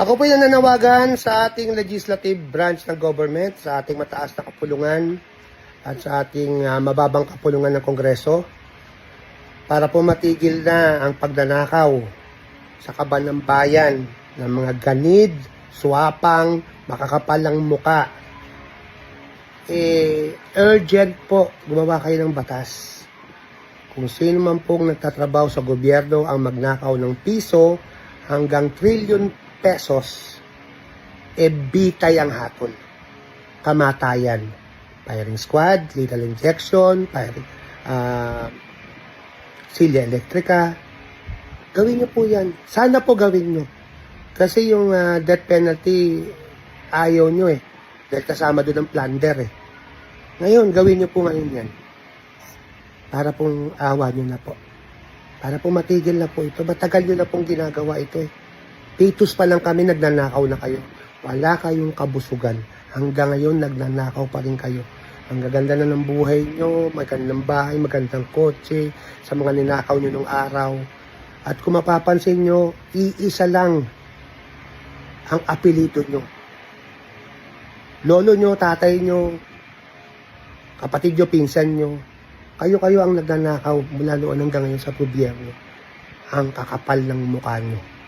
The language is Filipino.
Ako po yung nananawagan sa ating legislative branch ng government, sa ating mataas na kapulungan at sa ating ah, mababang kapulungan ng Kongreso para po matigil na ang pagnanakaw sa kaban ng bayan ng mga ganid, swapang, makakapalang muka. Eh, urgent po, gumawa kayo ng batas. Kung sino man pong nagtatrabaho sa gobyerno ang magnakaw ng piso hanggang trillion pesos, e bitay ang hatol. Kamatayan. Firing squad, lethal injection, firing, ah, silya elektrika. Gawin niyo po yan. Sana po gawin niyo. Kasi yung ah, death penalty, ayaw niyo eh. Dahil kasama doon ang plunder eh. Ngayon, gawin niyo po ngayon yan. Para pong awa niyo na po. Para po matigil na po ito. Matagal niyo na pong ginagawa ito eh. Titus pa lang kami, nagnanakaw na kayo. Wala kayong kabusugan. Hanggang ngayon, nagnanakaw pa rin kayo. Ang gaganda na ng buhay nyo, magandang bahay, magandang kotse, sa mga ninakaw nyo nung araw. At kung mapapansin nyo, iisa lang ang apelito nyo. Lolo nyo, tatay nyo, kapatid nyo, pinsan nyo, kayo-kayo ang nagnanakaw mula noon hanggang ngayon sa gobyerno. Ang kakapal ng mukha nyo.